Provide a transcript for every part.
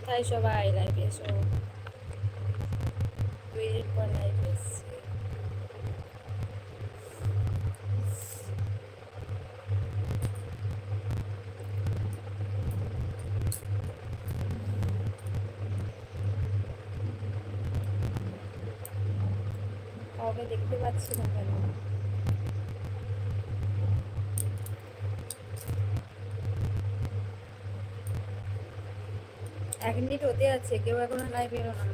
কোথায় সবাই? লাইভে এসো। দুই দিন পর লাইভে দেখতে পাচ্ছি না কেন এক মিনিট হতে আছে কেউ এখনও নাই এলো না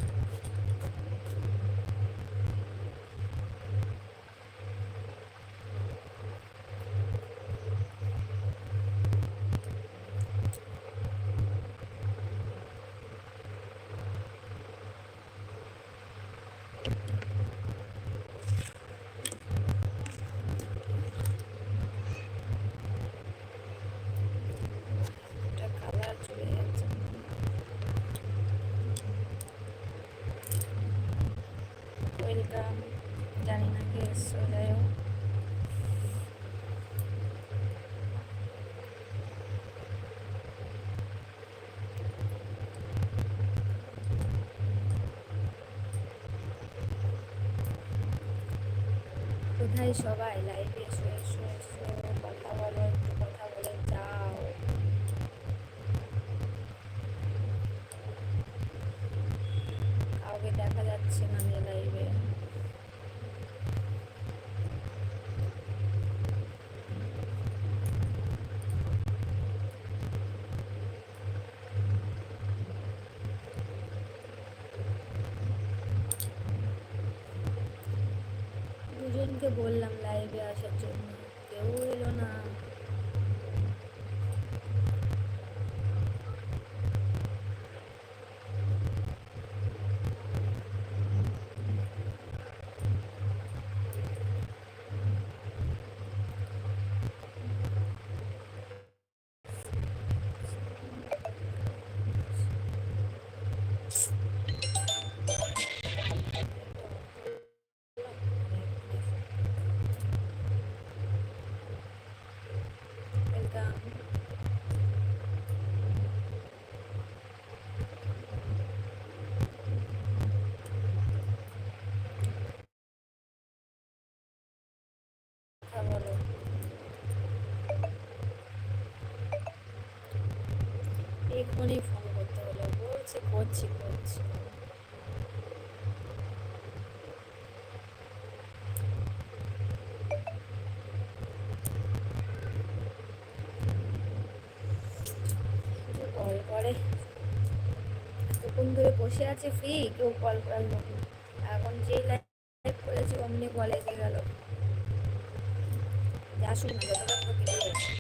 একটা কালার চলে যাচ্ছে ওয়েলকাম জানি না কে এসছো, যাই হোক। কোথায় সবাই? লাইভে এসো এসো এসো, কথা বলো, একটু কথা বলে, যাও। কাউকে দেখা যাচ্ছে না যে লাইভে দুজনকে বললাম লাইভে আসার এক্ষুনি ফোন করতে হলো বলছে, করছি করছি। কল করে। এতক্ষণ ধরে বসে আছে ফ্রি কেউ কল করার লোক এখন যেই লাইভ করেছি, অমনি কল এসে গেল। আসুন না যতটা হোক কেটে যাচ্ছে।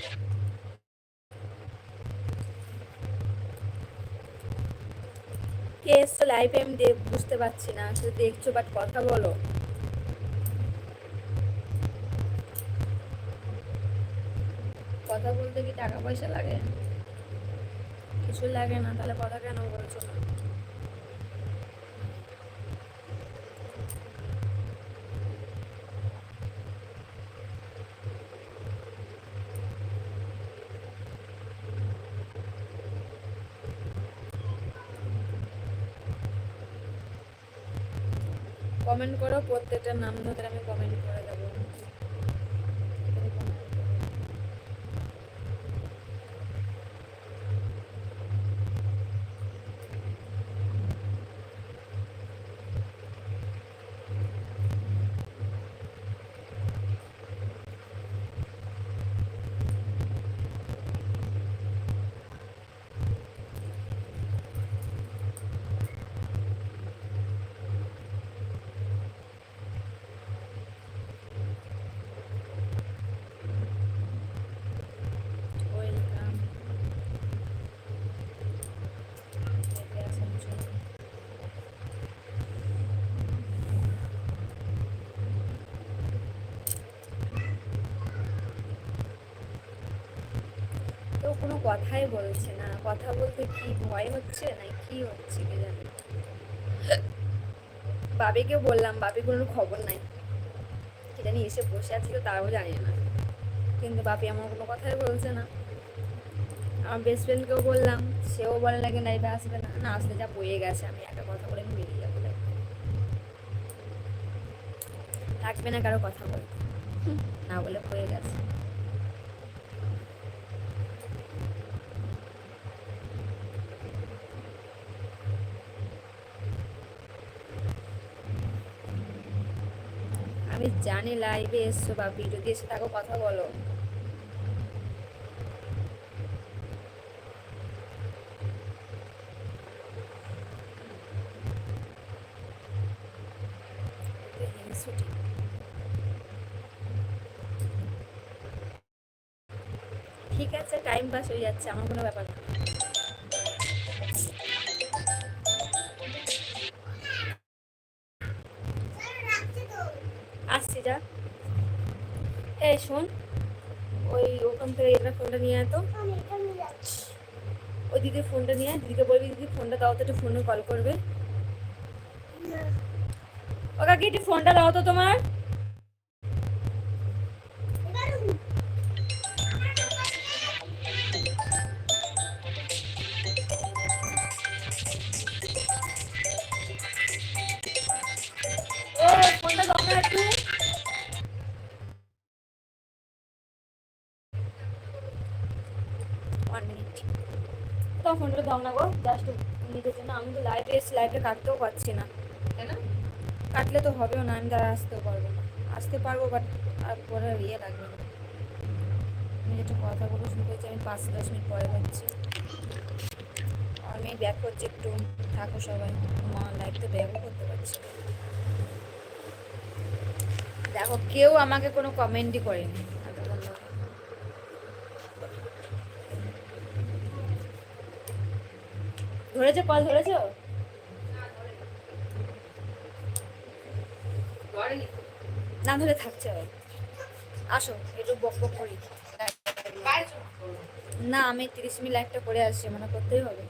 কে এসছো লাইভে আমি বুঝতে পারছি না শুধু দেখছ বাট কথা বলো। কথা বলতে কি টাকা পয়সা লাগে? কিছু লাগে না, তাহলে কথা কেন বলছো না? কমেন্ট করো প্রত্যেকটা নাম ধরে আমি কমেন্ট করে দেবো ওয়েলকাম আসার জন্য কেউ কোনো কথাই বলছে না। কথা বলতে কি ভয় হচ্ছে না কি হচ্ছে কে জানে? বাবিকেও বললাম, বাবি কোনো খবর নাই। কি জানি এসে বসে আছে তো তাও জানি না। কিন্তু বাপি আমার কোনো কথাই বলছে না। আমার বেস্ট ফ্রেন্ডকেও বললাম, সেও বলে নাকি লাইভে আসবে না। না, আসলে যা বয়ে গেছে, আমি একটা কথা বলে আমি বেরিয়ে যাব। থাকবে না কারও কথা বলে। না বলে বয়ে গেছে। আমি জানি লাইভে এসছো বাপি যদি এসে থাকো কথা বলো। ঠিক আছে টাইম পাস হয়ে যাচ্ছে, আমার কোনো ব্যাপার না। এই শোন ওই ওখান থেকে এবার ফোনটা নিয়ে আয় তো। ওই দিদির ফোনটা নিয়ে। দিদিকে বলবি দিদি ফোনটা দাও তো একটু ফোনে কল করবে। ও কাকি একটু ফোনটা দাও তো তোমার। তো ফোনটা দাও না গো জাস্ট নিজের জন্য আমি তো লাইভে এসে লাইভে কাটতেও পারছি না, তাই না? কাটলে তো হবেও না, আমি তারা আসতেও পারব না। আসতে পারব বাট আর পরে ইয়ে লাগবে না। আমি যেটা কথা বলব, শুনতে হচ্ছে আমি পাঁচ, দশ মিনিট পরে পাচ্ছি আমি ব্যাক করছি একটু, থাকো সবাই। মা লাইভ তো ব্যাকও করতে পারছি দেখো, কেউ আমাকে কোনো কমেন্টই করেনি এতক্ষণ ধরে। ধরেছো কল ধরেছো? না ধরে থাকছে। আসো একটু বক বক করি। না আমি তিরিশ মিনিট লাইফটা করে আসছি মানে করতেই হবে।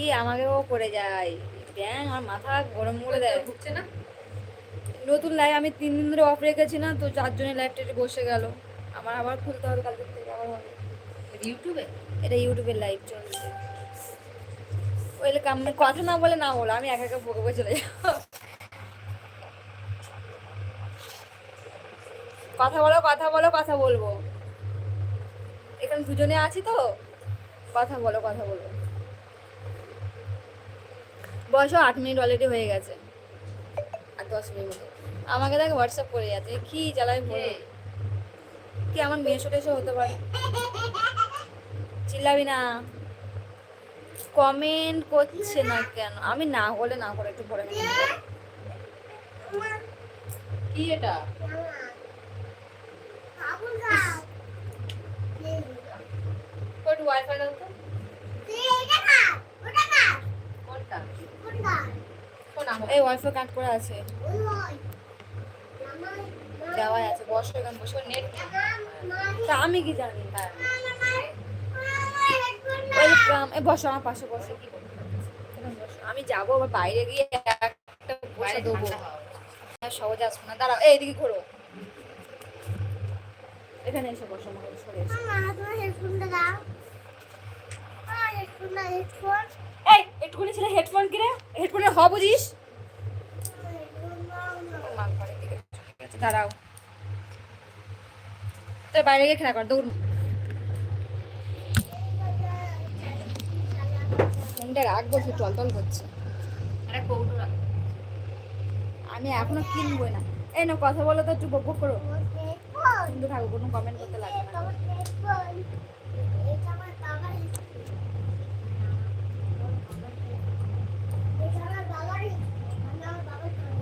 ই আমাকেও করে যায়। ব্যাং আমার মাথা গরম করে দেয়। ঢুকছে না? নতুন লাইভ আমি তিন দিন ধরে অফ রেখেছি না তো চার জনের লাইভটা বসে গেল। আমার আবার খুলতে হবে কালকে থেকে আবার হবে। ইউটিউবে এটা ইউটিউবের লাইভ চলছে। ওই আমি কথা না বলে না বলো আমি একা একা বকে বকে চলে যাব। কথা বলো কথা বলো কথা বলব। এখানে দুজনে আছি তো? কথা বলো কথা বলব বয়স আট মিনিট অলরেডি হয়ে গেছে। আর দশ মিনিট মতো আমাকে দেখ হোয়াটসঅ্যাপ করে যাচ্ছে। কি জ্বালাই বলো। কি? আমার মেয়ে সাথে এসে হতে পারে? চিল্লাবি না। কমেন্ট করছে না কেন? আমি না হলে না করে একটু পরে কি এটা? ওয়াইফাই দাও তো। এই ওয়াইফাই করে আছে। দেওয়াই আছে বসো এখানে বসো। নেট তা আমি কি জানি? হ্যাঁ। ওয়েলকাম এই বসো আমার পাশে বসো। কি বলব? আমি যাব আবার বাইরে গিয়ে একটা বসে দেবো। ঠান্ডা হাওয়া। হ্যাঁ, সহজে আসব না। দাঁড়াও এই এদিকে ঘোরো। এখানে এসে বসো আমাকে সরে এই একটুখানি ছেলে হেডফোন কিনে হ বুঝিস? দাঁড়াও। তো বাইরে গিয়ে খেলা কর দৌড়। ফোনটা রাখব সে টল টল করছে আরে কৌটো রাখ। আমি এখনও কিনবো না। এই না কথা বলো তো একটু বক বক করো। কিন্তু থাকো কোনো কমেন্ট করতে লাগবে না।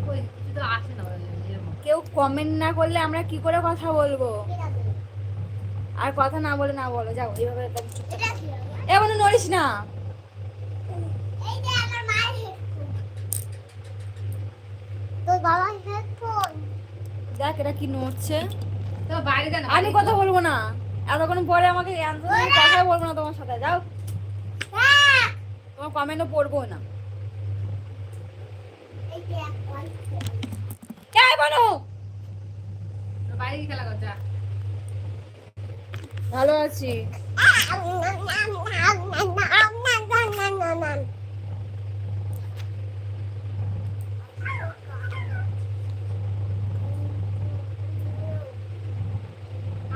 কই, কিছু তো আসে না ওই এরকম। কেউ কমেন্ট না করলে আমরা কি করে কথা বলব? আর কথা না বলে না বলো যাও এইভাবে একদম এ বন্ধু নড়িস না তোর বাবা হেডফোন দেখ এটা কি নড়ছে তো বাইরে যা না, আমি কথা বলব না এতক্ষণ পরে আমাকে কথা বলব না তোমার সাথে যাও তোমার কমেন্টও পড়ব না বলো। ভালো আছি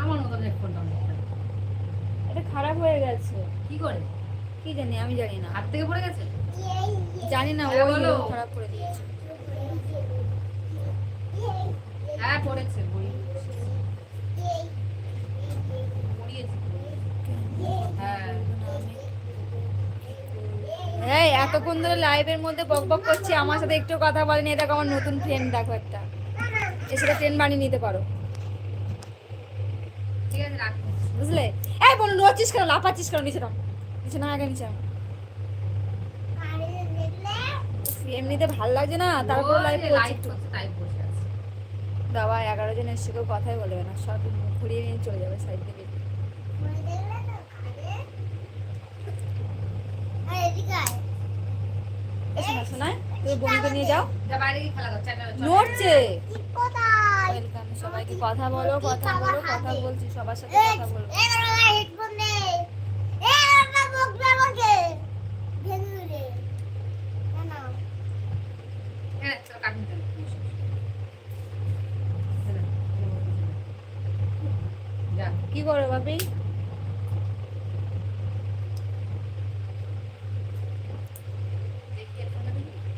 আমার মতন হেডফোনটা এটা খারাপ হয়ে গেছে। কি করে? কি জানি আমি জানি না। হাত থেকে পড়ে গেছে? জানি না হ্যাঁ, ওই বলো। খারাপ করে দিয়েছে। হ্যাঁ পড়েছে বই হ্যাঁ এই এতক্ষণ ধরে লাইভের মধ্যে বক বক করছি আমার সাথে একটু কথা বলেনি এটা আমার নতুন ফ্রেন্ড দেখো একটা। এর সাথে ফ্রেন্ড বানিয়ে নিতে পারো। ঠিক আছে রাখো। বুঝলে? এই বলো নড়ছিস কেন? লাফাচ্ছিস কেন? নিচে নাম। নিচে না আগে নিচে। এমনিতে ভালো লাগছে না? তারপর আছে। বাবা এগারো জন এসে কেউ কথাই বলবে না। সব ঘুরিয়ে নিয়ে চলে যাবে সাইড থেকে। এসো না শোনায় তুমি বন্ধুকে নিয়ে যাও। নড়ছে। ওয়েলকাম সবাইকে কথা বলো কথা বলো কথা বলছি সবার সাথে কথা বলব চল, কাটুন, চল। যা। কি করো বাপি।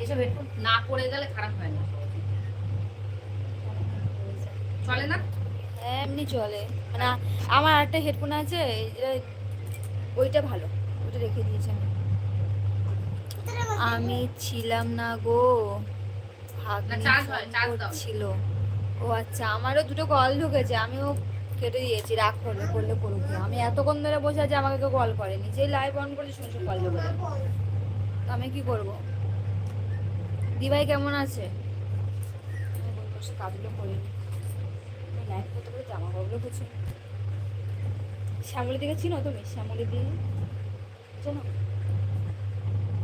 এসব হেডফোন না পড়ে গেলে খারাপ হয় না। চলে না? এমনি চলে। মানে আমার একটা হেডফোন আছে ওইটা ভালো ওইটা রেখে দিয়েছি আমি। আমি ছিলাম না গো দাও। করছিল। ও আচ্ছা আমারও দুটো কল ঢুকেছে আমিও কেটে দিয়েছি রাগ করবে করলে করুক। আমি এতক্ষণ ধরে বসে আছি আমাকে কেউ কল করেনি। যেই লাইভ অন করেছি শুনছি কল ঢুকে তো আমি কি করব? দিভাই কেমন আছে? কাজগুলো করিনি লাইভ করতে করতে জামা কাপড়গুলো কিছু শ্যামলি দিকে চিনো তুমি শ্যামলি দি চেনো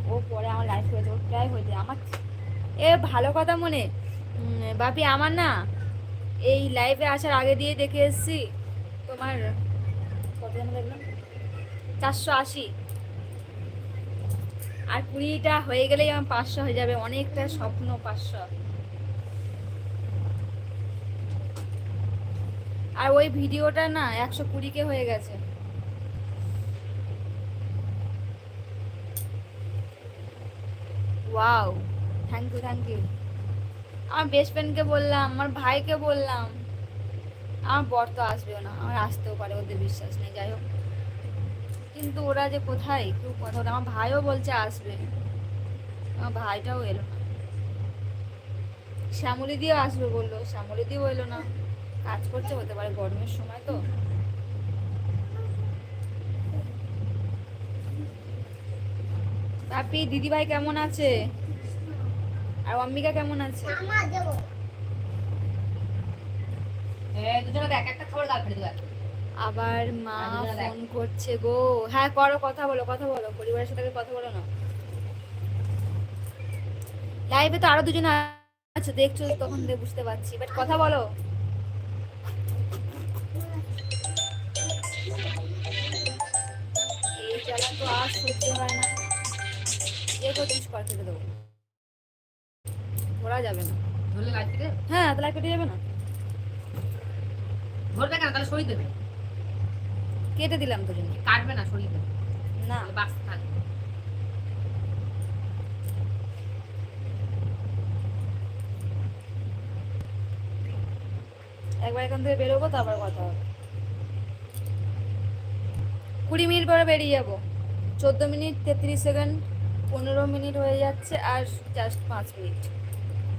ও পরে আমার লাইফ হয়েছে ওর প্রায় হয়েছে আমার এ ভালো কথা মনে বাপি আমার না এই লাইভে আসার আগে দিয়ে দেখে এসেছি তোমার কত যেন দেখলাম চারশো আশি। আর কুড়িটা হয়ে গেলেই আমার পাঁচশো হয়ে যাবে। অনেকটা স্বপ্ন পাঁচশো। আর ওই ভিডিওটা না একশো কুড়িকে হয়ে গেছে। Wow thank you thank you আমার বেস্ট ফ্রেন্ডকে বললাম, আমার ভাইকে বললাম, আমার বর তো আসবেও না, আমার আসতেও পারে, ওদের বিশ্বাস নেই, যাই হোক। কিন্তু ওরা যে কোথায়, কেউ কথা আমার ভাইও বলছে আসবে। আমার ভাইটাও এলো না। শ্যামলি দিয়েও আসবে বলল শ্যামলি দিয়েও এলো না। কাজ করছে হতে পারে গরমের সময় তো। বাপি দিদিভাই কেমন আছে? আর অম্বিকা কেমন আছে? দিবা। আবার মা ফোন করছে গো। হ্যাঁ করো কথা বলো কথা বলো। পরিবারের সাথে কথা বলো না। লাইভে তো আরও দুজন আছে দেখছ তখন বুঝতে পারছি। বাট কথা বলো। আর সহ্য হয় না করছিস কর কেটে দেবো ধরা যাবে না ধরলে গাছ কেটে? হ্যাঁ তাহলে কেটে যাবে না ধরবে কেন? তাহলে সরিয়ে দেবে। কেটে দিলাম তো জন্য কাটবে না, সরিয়ে দেবে। না বাঁচতে থাকবে। একবার এখান থেকে বেরোবো তারপর কথা হবে কুড়ি মিনিট পরে বেরিয়ে যাব চোদ্দ মিনিট, তেত্রিশ সেকেন্ড, পনেরো মিনিট হয়ে যাচ্ছে আর জাস্ট পাঁচ মিনিট।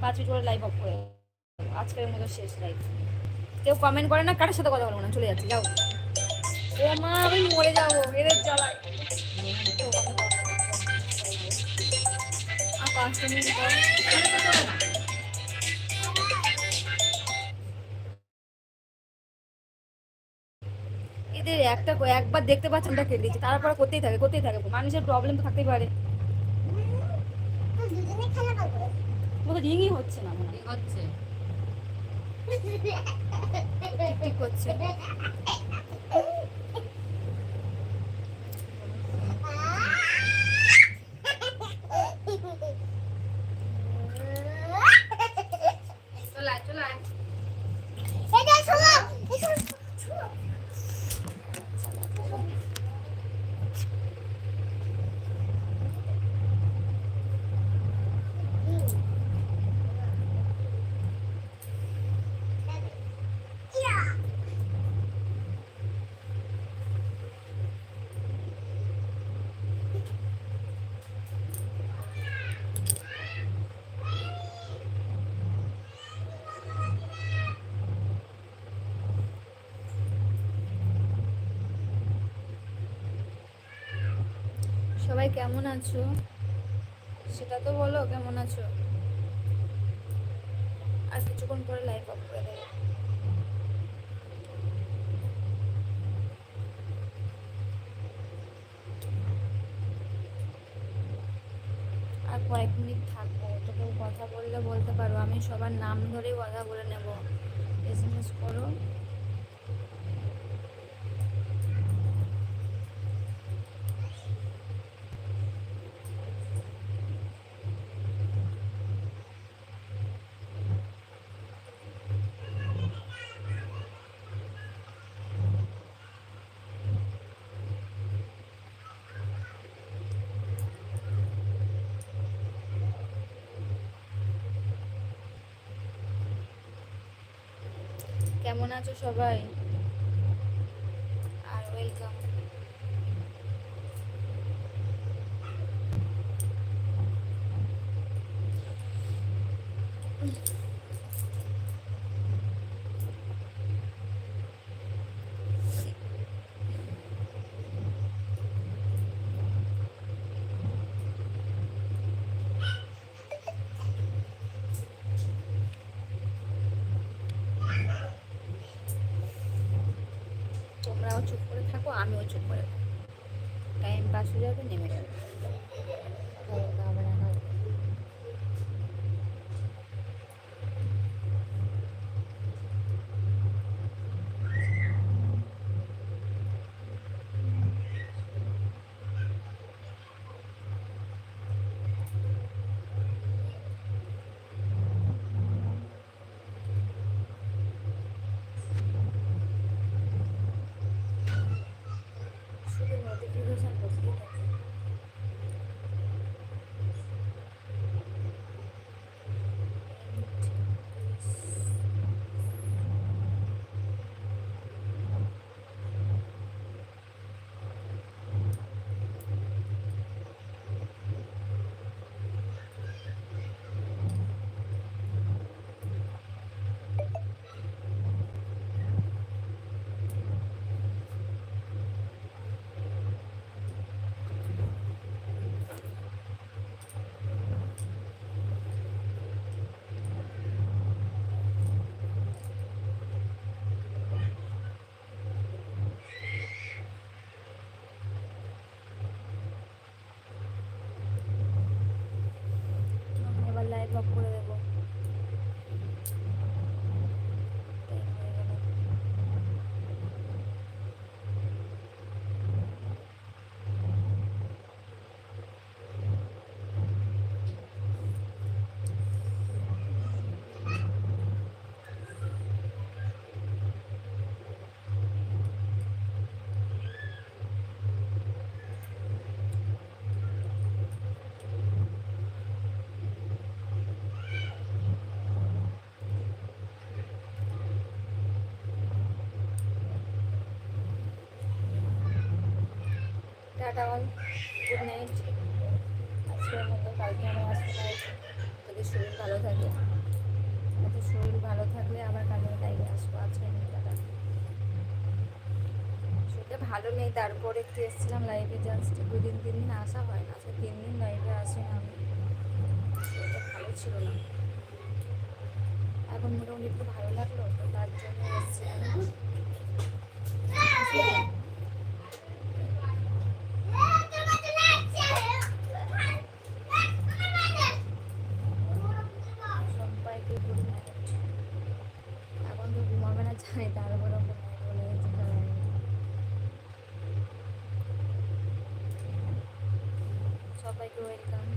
পাঁচ মিনিট পরে লাইভ অফ করে আজকের মতো শেষ লাইভ কেউ কমেন্ট করে না? কারোর সাথে কথা বলব না, চলে যাচ্ছে, যাও। ও মা, আমি মরে যাব, এদের জ্বালায়। পাঁচটা মিনিট এদের একটা একবার দেখতে পাচ্ছেন ওটা কেটে দিচ্ছে তারপরে করতেই থাকে করতেই থাকে। মানুষের প্রবলেম তো থাকতেই পারে। রিংই হচ্ছে না হচ্ছে? ঠিক করছে। সবাই কেমন আছো? সেটা তো বলো, কেমন আছো? আর কিছুক্ষণ পরে লাইভ অফ করে দেবো। আর কয়েক মিনিট থাকব তো কেউ কথা বললে বলতে পারো আমি সবার নাম ধরেই কথা বলে নেব। এস এম এস করো। কেমন আছো সবাই আর ওয়েলকাম তোমরাও চুপ করে থাকো আমিও চুপ করে থাকব টাইম পাস হয়ে যাবে নেমে যাবে টাটা অল, গুড নাইট। আজকের মতো কালকে আমার আসতে পারে যদি শরীর ভালো থাকে। যদি শরীর ভালো থাকলে আবার কালকে লাইভে আসব। আজকে টাটা। শরীরটা ভালো নেই, তারপরে একটু এসেছিলাম লাইভে জাস্ট দুদিন, তিন দিন আসা হয় না, আজকে তিন দিন লাইভে আসি না আমি। শরীরটা ভালো ছিল না। এখন মোটামুটি একটু ভালো লাগল, তো তার জন্য এসেছিলাম। ต่อไปก็เวรกรรม